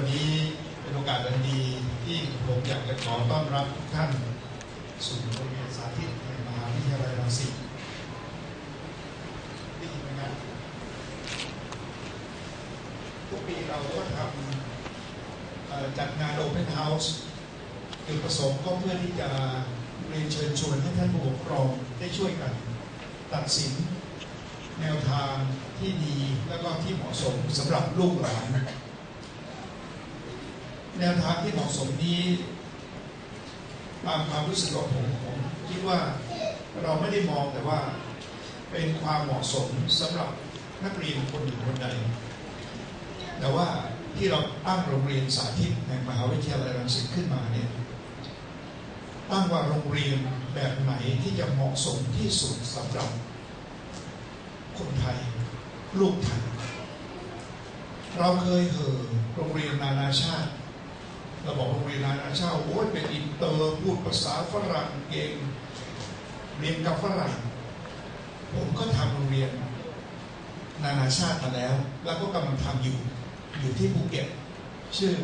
วันนี้เป็นโอกาสอันดีที่ผมอยากจะขอต้อนรับทุกท่านสู่โรงเรียนสาธิตแห่งมหาวิทยาลัยรังสิตได้ยินไหมครับทุกปีเราก็ทำจัดงาน Open House จุดประสงค์ก็เพื่อที่จะเรียนเชิญชวนให้ท่านผู้ปกครองได้ช่วยกัน ตัดสินแนวทางที่ดีแล้วก็ที่เหมาะสมสำหรับลูกหลาน แนวทางที่เหมาะสมนี้ตามความรู้สึกของผมผมคิดว่าเราไม่ได้มองแต่ว่าเป็นความเหมาะสมสำหรับนักเรียนคนหนึ่งคนใด แต่ว่าที่เราตั้งโรงเรียนสาธิตแห่งมหาวิทยาลัยรังสิตขึ้นมาเนี่ยตั้งว่าโรงเรียนแบบไหนที่จะเหมาะสมที่สุดสำหรับคนไทย ลูกไทยเราเคยเหอโรงเรียนนานาชาติ เราบอกโรงเรียนนานาชาติโอ้ยเป็นอินเตอร์พูดภาษาฝรั่งเก่งเรียนกับฝรั่ง ผมก็ทำโรงเรียน นานาชาติมาแล้ว แล้วก็กำลังทำอยู่ อยู่ที่ภูเก็ต ชื่อ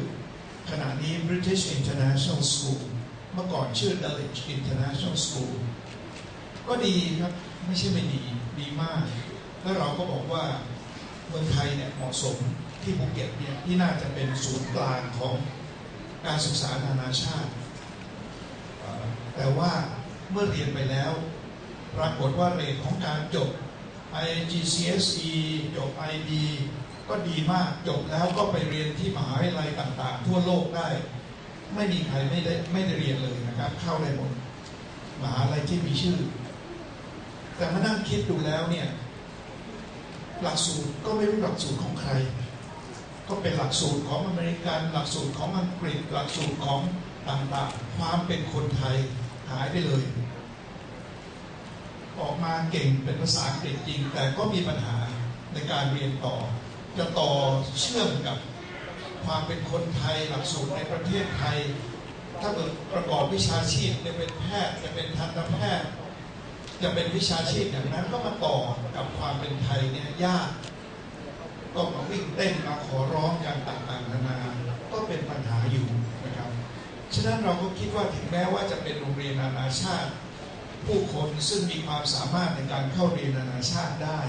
ขณะนี้ British International School เมื่อก่อนชื่อ Dulwich International School ก็ดีครับ ไม่ใช่ไม่ดี ดีมาก แล้วเราก็บอกว่าเมืองไทยเนี่ยเหมาะสมที่ภูเก็ตเนี่ยที่น่าจะเป็นศูนย์กลางของ การศึกษานานาชาติ แต่ว่าเมื่อเรียนไปแล้ว ปรากฏว่าเรทของการจบ IGCSE จบ IB ก็ดีมากจบแล้วก็ไปเรียนที่มหาวิทยาลัยต่างๆ ทั่วโลกได้ ไม่มีใครไม่ได้ไม่ได้เรียนเลยนะครับ เข้าได้หมดมหาลัยที่มีชื่อ แต่มานั่งคิดดูแล้วเนี่ยหลักสูตรก็ไม่รู้หลักสูตรของใคร ก็เป็นหลักสูตรของอเมริกันหลักสูตรของอังกฤษหลักสูตรของต่างๆ ความเป็นคนไทยหายไปเลย ออกมาเก่งเป็นภาษาอังกฤษจริง แต่ก็มีปัญหาในการเรียนต่อ จะต่อเชื่อมกับความเป็นคนไทยหลักสูตรในประเทศไทย ถ้าเกิดประกอบวิชาชีพจะเป็นแพทย์จะเป็นทันตแพทย์ จะเป็นวิชาชีพอย่างนั้นก็มาต่อกับความเป็นไทยเนี่ยยาก ก็มาวิ่งเต้นมาขอร้องอย่างต่างๆนานาก็เป็นปัญหาอยู่นะครับ ฉะนั้นเราก็คิดว่าถึงแม้ว่าจะเป็นโรงเรียนนานาชาติ ผู้คนซึ่งมีความสามารถในการเข้าเรียนนานาชาติได้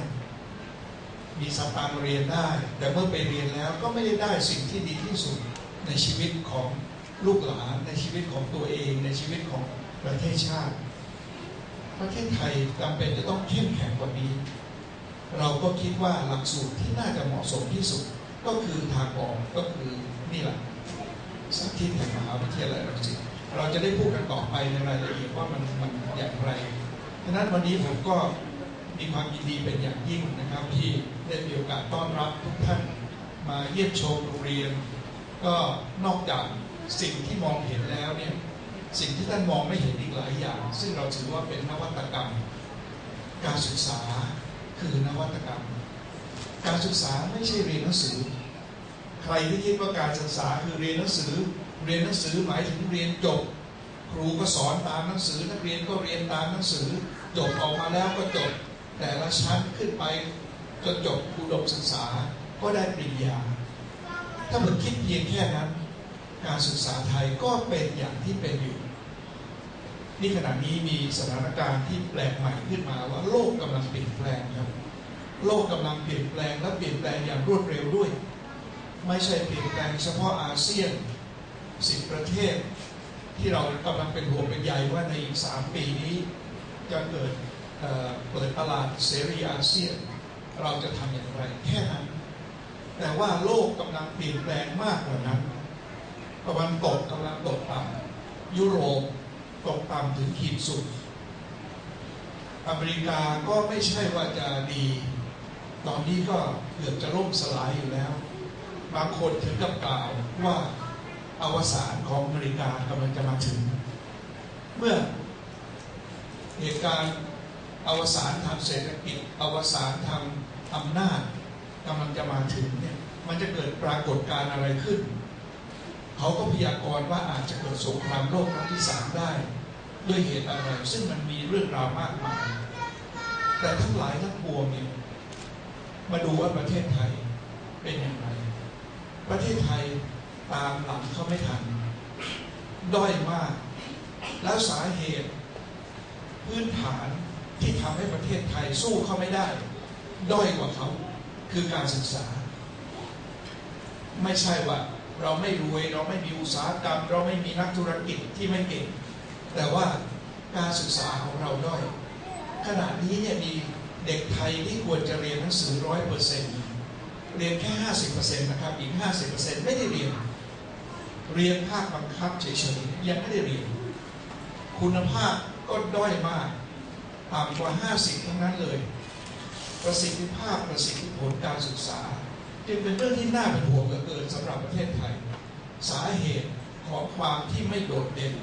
มีสตางค์เรียนได้ แต่เมื่อไปเรียนแล้วก็ไม่ได้ได้สิ่งที่ดีที่สุดในชีวิตของลูกหลานในชีวิตของตัวเองในชีวิตของประเทศชาติ ประเทศไทยจำเป็นจะต้องเข้มแข็งกว่านี้ เราก็คิดว่าหลักสูตรที่น่าจะเหมาะสมที่สุด ก็คือทางออกก็คือนี่แหละสาธิตแห่งมหาวิทยาลัยรังสิตเราจะได้พูดกันต่อไปในรายละเอียดว่ามันมันอย่างไรฉะนั้นวันนี้ผมก็มีความยินดีเป็นอย่างยิ่งนะครับ ที่ได้มีโอกาสต้อนรับทุกท่านมาเยี่ยมชมโรงเรียน ก็นอกจากสิ่งที่มองเห็นแล้วเนี่ยสิ่งที่ท่านมองไม่เห็นอีกหลายอย่าง ซึ่งเราถือว่าเป็นนวัตกรรม การศึกษา คือนวัตกรรม การศึกษาไม่ใช่เรียนหนังสือ ใครที่คิดว่าการศึกษาคือเรียนหนังสือ เรียนหนังสือหมายถึงเรียนจบ ครูก็สอนตามหนังสือ นักเรียนก็เรียนตามหนังสือ จบออกมาแล้วก็จบ แต่ละชั้นขึ้นไปจนจบอุดมศึกษาก็ได้ปริญญา ถ้าเกิดคิดเพียงแค่นั้น การศึกษาไทยก็เป็นอย่างที่เป็นอยู่ นี่ขณะนี้มีสถานการณ์ที่แปลกใหม่ขึ้นมาว่าโลกกำลังเปลี่ยนแปลงครับ โลกกำลังเปลี่ยนแปลงและเปลี่ยนแปลงอย่างรวดเร็วด้วย ไม่ใช่เปลี่ยนแปลงเฉพาะอาเซียนสิบประเทศ ที่เรากำลังเป็นห่วงเป็นใยว่าในอีกสามปีนี้จะเกิดเปิดตลาดเสรีอาเซียน เราจะทำอย่างไรแค่นั้น แต่ว่าโลกกำลังเปลี่ยนแปลงมากกว่านั้นตะวันตกกำลังตกต่ำยุโรป ตกต่ำถึงขีดสุด อเมริกาก็ไม่ใช่ว่าจะดี ตอนนี้ก็เกือบจะล่มสลายอยู่แล้ว บางคนถึงกับกล่าวว่าอวสานของอเมริกากำลังจะมาถึง เมื่อเหตุการณ์อวสานทางเศรษฐกิจ อวสานทางอำนาจกำลังจะมาถึงเนี่ยมันจะเกิดปรากฏการณ์อะไรขึ้น เขาก็พยากรณ์ว่าอาจจะเกิดสงครามโลกครั้งที่สามได้ ด้วยเหตุอะไร ซึ่งมันมีเรื่องราวมากมาย แต่ทั้งหลายทั้งปวงเนี่ยมาดูว่าประเทศไทยเป็นอย่างไร ประเทศไทยตามหลังเขาไม่ทัน ด้อยมาก แล้วสาเหตุพื้นฐานที่ทำให้ประเทศไทยสู้เขาไม่ได้ ด้อยกว่าเขาคือการศึกษา ไม่ใช่ว่า เราไม่รวยเราไม่มีอุตสาหกรรม เราไม่มีนักธุรกิจที่ไม่เก่ง แต่ว่าการศึกษาของเราด้อยขณะนี้เนี่ยมีเด็กไทยที่ควรจะเรียนหนังสือร้อยเปอร์เซ็นต์เรียนแค่ห้าสิบเปอร์เซ็นต์นะครับอีกห้าสิบเปอร์เซ็นต์ไม่ได้เรียน เรียนภาคบังคับเฉยๆยังไม่ได้เรียน คุณภาพก็ด้อยมากต่ำกว่า50ทั้งนั้นเลย ประสิทธิภาพประสิทธิผลการศึกษา จึงเป็นเรื่องที่น่าเป็นห่วงเหลือเกินสำหรับประเทศไทย สาเหตุของความที่ไม่โดดเด่น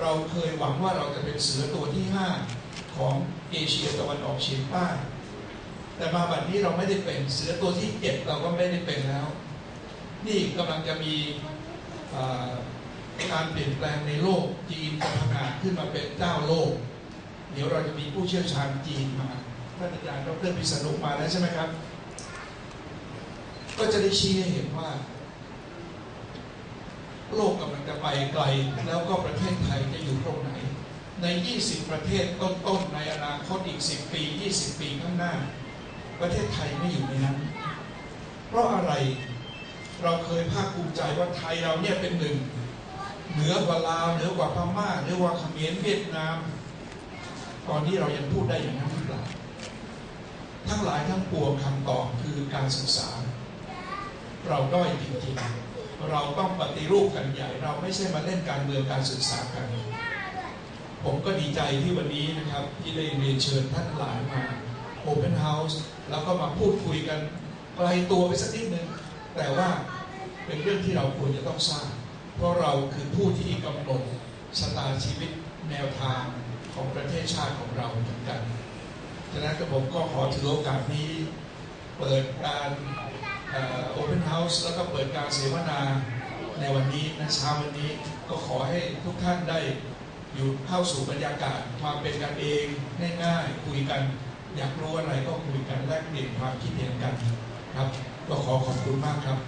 เราเคยหวังว่าเราจะเป็นเสือตัวที่ 5 ของเอเชียตะวันออกเฉียงใต้แต่มาบัดนี้เราไม่ได้เป็นเสือตัวที่เจ็ดเราก็ไม่ได้เป็นแล้ว นี่กำลังจะมีการเปลี่ยนแปลงในโลกจีนจะพัฒนาขึ้นมาเป็นเจ้าโลก เดี๋ยวเราจะมีผู้เชี่ยวชาญจีนมาท่านอาจารย์ดรพิษณุมาแล้วใช่ไหมครับ ก็จะได้ชี้ให้เห็นว่า โลกกำลังจะไปไกล แล้วก็ประเทศไทยจะอยู่ตรงไหน ใน 20 ประเทศต้นๆในอนาคตอีก 10 ปี 20 ปีข้างหน้า ประเทศไทยไม่อยู่ในนั้น เพราะอะไรเราเคยภาคภูมิใจว่าไทยเราเนี่ยเป็นหนึ่ง เหนือกว่าลาวเหนือกว่าพม่าเหนือกว่าเขมรเวียดนาม ตอนนี้เรายังพูดได้อย่างนั้นหรือเปล่าทั้งหลายทั้งปวงคำตอบคือการศึกษา เราด้อยจริงๆ เราต้องปฏิรูปกันใหญ่ เราไม่ใช่มาเล่นการเมืองการศึกษากัน ผมก็ดีใจที่วันนี้นะครับ ที่ได้เรียนเชิญท่านหลายมา Open House แล้วก็มาพูดคุยกันไกลตัวไปสักนิดนึง แต่ว่าเป็นเรื่องที่เราควรจะต้องทราบเพราะเราคือผู้ที่กำหนดชะตาชีวิตแนวทางของประเทศชาติของเราเหมือนกัน ฉะนั้นผมก็ขอถือโอกาสนี้ เปิดการ โอเพนเฮาส์แล้วก็เปิดการเสวนาในวันนี้นะเช้าวันนี้ก็ขอให้ทุกท่านได้อยู่เข้าสู่บรรยากาศความเป็นกันเองง่ายๆคุยกัน อยากรู้อะไรก็คุยกันแลกเปลี่ยนความคิดเห็นกันครับ ก็ขอขอบคุณมากครับ